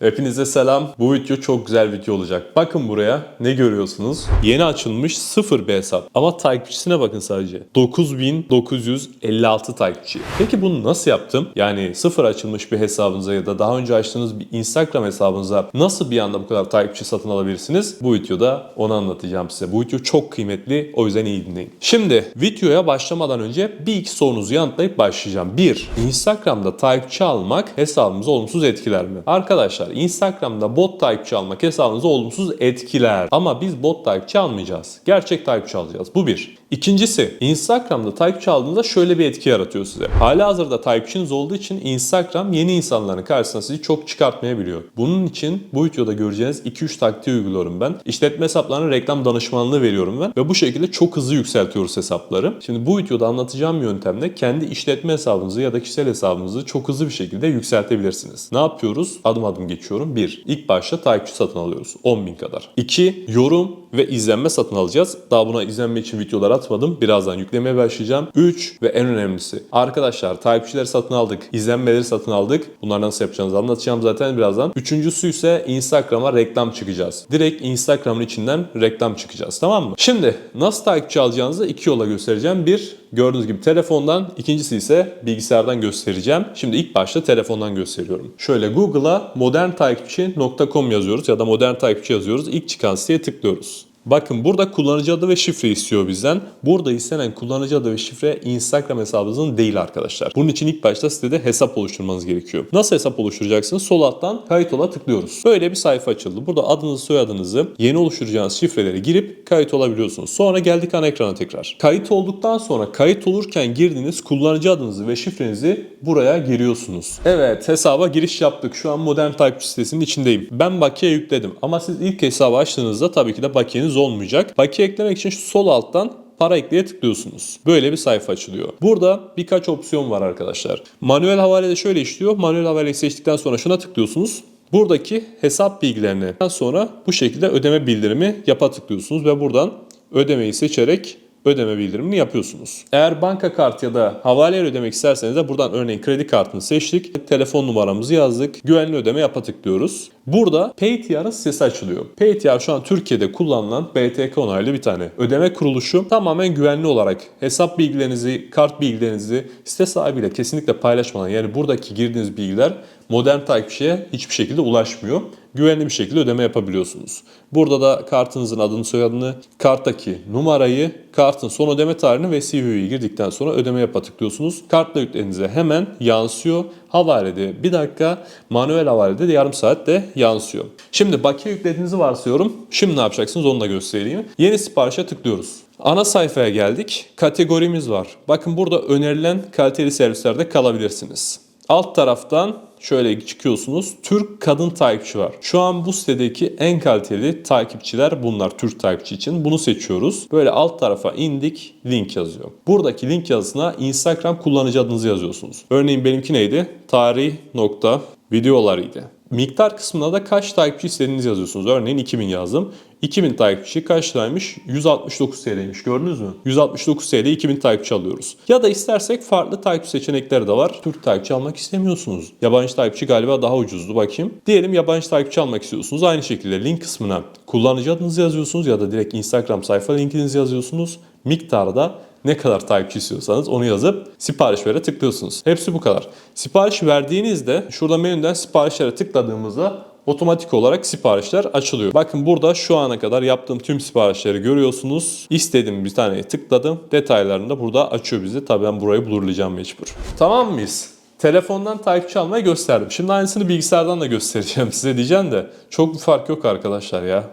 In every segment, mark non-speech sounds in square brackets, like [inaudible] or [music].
Hepinize selam. Bu video çok güzel video olacak. Bakın buraya ne görüyorsunuz? Yeni açılmış sıfır bir hesap. Ama takipçisine bakın sadece. 9956 takipçi. Peki bunu nasıl yaptım? Yani sıfır açılmış bir hesabınıza ya da daha önce açtığınız bir Instagram hesabınıza nasıl bir anda bu kadar takipçi satın alabilirsiniz? Bu videoda onu anlatacağım size. Bu video çok kıymetli. O yüzden iyi dinleyin. Şimdi videoya başlamadan önce bir iki sorunuzu yanıtlayıp başlayacağım. 1. Instagram'da takipçi almak hesabımızı olumsuz etkiler mi? Arkadaşlar Instagram'da bot takipçi almak hesabınızı olumsuz etkiler. Ama biz bot takipçi almayacağız. Gerçek takipçi alacağız. Bu bir. İkincisi Instagram'da takipçi aldığınızda şöyle bir etki yaratıyor size. Hala hazırda takipçiniz olduğu için Instagram yeni insanların karşısına sizi çok çıkartmayabiliyor. Bunun için bu videoda göreceğiniz 2-3 taktiği uyguluyorum ben. İşletme hesaplarına reklam danışmanlığı veriyorum ben. Ve bu şekilde çok hızlı yükseltiyoruz hesapları. Şimdi bu videoda anlatacağım yöntemle kendi işletme hesabınızı ya da kişisel hesabınızı çok hızlı bir şekilde yükseltebilirsiniz. Ne yapıyoruz? Adım adım geçiyorum. 1. İlk başta takipçi satın alıyoruz. 10.000 kadar. 2. Yorum ve izlenme satın alacağız. Daha buna izlenme için videolar atmadım. Birazdan yüklemeye başlayacağım. 3 ve en önemlisi. Arkadaşlar takipçileri satın aldık. izlenmeleri satın aldık. Bunları nasıl yapacağınızı anlatacağım zaten birazdan. Üçüncüsü ise Instagram'a reklam çıkacağız. Direkt Instagram'ın içinden reklam çıkacağız. Tamam mı? Şimdi nasıl takipçi alacağınızı iki yola göstereceğim. Bir gördüğünüz gibi telefondan. ikincisi ise bilgisayardan göstereceğim. Şimdi ilk başta telefondan gösteriyorum. Şöyle Google'a moderntakipçi.com yazıyoruz ya da modern takipçi yazıyoruz. İlk çıkan siteye tıklıyoruz. Bakın burada kullanıcı adı ve şifre istiyor bizden. Burada istenen kullanıcı adı ve şifre Instagram hesabınızın değil arkadaşlar. Bunun için ilk başta sitede hesap oluşturmanız gerekiyor. Nasıl hesap oluşturacaksınız? Sol alttan kayıt ola tıklıyoruz. Böyle bir sayfa açıldı. Burada adınızı soyadınızı yeni oluşturacağınız şifreleri girip kayıt olabiliyorsunuz. Sonra geldik ana ekrana tekrar. Kayıt olduktan sonra kayıt olurken girdiğiniz kullanıcı adınızı ve şifrenizi buraya giriyorsunuz. Evet hesaba giriş yaptık. Şu an modern takipçi sitesinin içindeyim. Ben bakiye yükledim. Ama siz ilk hesabı açtığınızda tabii ki de bakiyeniz olmayacak. Bakiye eklemek için şu sol alttan para ekleye tıklıyorsunuz. Böyle bir sayfa açılıyor. Burada birkaç opsiyon var arkadaşlar. Manuel havale de şöyle işliyor. Manuel havaleyi seçtikten sonra şuna tıklıyorsunuz. Buradaki hesap bilgilerinden sonra bu şekilde ödeme bildirimi yapa tıklıyorsunuz ve buradan ödemeyi seçerek ödeme bildirimini yapıyorsunuz. Eğer banka kartı ya da havale ödemek isterseniz de buradan örneğin kredi kartını seçtik. Telefon numaramızı yazdık. Güvenli ödeme yapa tıklıyoruz. Burada PayTR'ın sitesi açılıyor. PayTR şu an Türkiye'de kullanılan BTK onaylı bir tane ödeme kuruluşu. Tamamen güvenli olarak hesap bilgilerinizi, kart bilgilerinizi site sahibiyle kesinlikle paylaşmadan yani buradaki girdiğiniz bilgiler modern takipçiye hiçbir şekilde ulaşmıyor. Güvenli bir şekilde ödeme yapabiliyorsunuz. Burada da kartınızın adını, soyadını, karttaki numarayı, kartın son ödeme tarihini ve CVV'yi girdikten sonra ödeme yapa tıklıyorsunuz. Kartla yüklerinize hemen yansıyor. Havalede bir dakika, manuel havalede de yarım saatte yansıyor. Şimdi bakiye yüklediğinizi varsayıyorum. Şimdi ne yapacaksınız onu da göstereyim. Yeni siparişe tıklıyoruz. Ana sayfaya geldik. Kategorimiz var. Bakın burada önerilen kaliteli servislerde kalabilirsiniz. Alt taraftan şöyle çıkıyorsunuz. Türk kadın takipçi var. Şu an bu sitedeki en kaliteli takipçiler bunlar Türk takipçi için. Bunu seçiyoruz. Böyle alt tarafa indik. Link yazıyor. Buradaki link yazısına Instagram kullanıcı adınızı yazıyorsunuz. Örneğin benimki neydi? Tarih nokta videolarıydı. Miktar kısmına da kaç takipçi istediğinizi yazıyorsunuz. Örneğin 2000 yazdım. 2000 takipçi kaç liraymış? 169 TL'ymiş gördünüz mü? 169 TL 2000 takipçi alıyoruz. Ya da istersek farklı takip seçenekleri de var. Türk takipçi almak istemiyorsunuz. Yabancı takipçi galiba daha ucuzdu bakayım. Diyelim yabancı takipçi almak istiyorsunuz. Aynı şekilde link kısmına kullanıcı adınızı yazıyorsunuz ya da direkt Instagram sayfa linkinizi yazıyorsunuz. Miktarda ne kadar takipçi istiyorsanız onu yazıp sipariş vere tıklıyorsunuz. Hepsi bu kadar. Sipariş verdiğinizde şurada menüden siparişlere tıkladığımızda otomatik olarak siparişler açılıyor. Bakın burada şu ana kadar yaptığım tüm siparişleri görüyorsunuz. İstediğim bir tane tıkladım. Detaylarını da burada açıyor bize. Tabii ben burayı blurlayacağım mecbur. Tamam mıyız? Telefondan takipçi almayı gösterdim. Şimdi aynısını bilgisayardan da göstereceğim [laughs] size diyeceğim de çok bir fark yok arkadaşlar ya.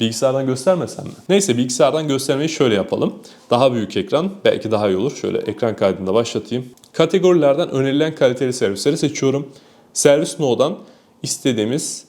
Bilgisayardan göstermesem mi? Neyse bilgisayardan göstermeyi şöyle yapalım. Daha büyük ekran belki daha iyi olur. Şöyle ekran kaydını da başlatayım. Kategorilerden önerilen kaliteli servisleri seçiyorum. Servis No'dan istediğimiz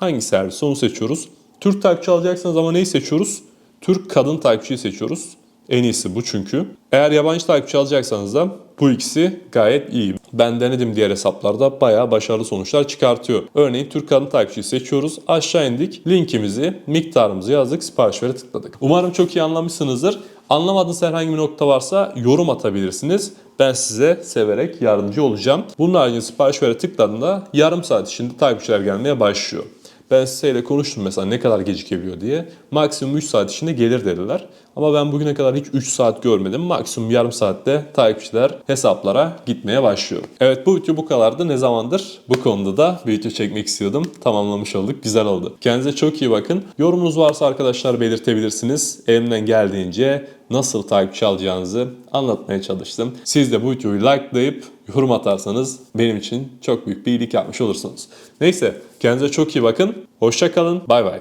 hangi servis onu seçiyoruz. Türk takipçi alacaksanız ama neyi seçiyoruz? Türk kadın takipçiyi seçiyoruz. En iyisi bu çünkü. Eğer yabancı takipçi alacaksanız da bu ikisi gayet iyi. Ben denedim diğer hesaplarda bayağı başarılı sonuçlar çıkartıyor. Örneğin Türk kadın takipçiyi seçiyoruz. Aşağı indik. Linkimizi, miktarımızı yazdık. Sipariş vere tıkladık. Umarım çok iyi anlamışsınızdır. Anlamadığınız herhangi bir nokta varsa yorum atabilirsiniz. ben size severek yardımcı olacağım. Bunun haricinde sipariş vere tıkladığında yarım saat içinde takipçiler gelmeye başlıyor. Ben sizeyle konuştum mesela ne kadar gecikebiliyor diye. Maksimum 3 saat içinde gelir dediler. Ama ben bugüne kadar hiç 3 saat görmedim. Maksimum yarım saatte takipçiler hesaplara gitmeye başlıyor. Evet bu video bu kadardı. Ne zamandır bu konuda da video çekmek istiyordum. Tamamlamış olduk. Güzel oldu. Kendinize çok iyi bakın. Yorumunuz varsa arkadaşlar belirtebilirsiniz. Elimden geldiğince nasıl takipçi alacağınızı anlatmaya çalıştım. Siz de bu videoyu likelayıp yorum atarsanız benim için çok büyük bir iyilik yapmış olursunuz. Neyse kendinize çok iyi bakın. Hoşça kalın. Bay bay.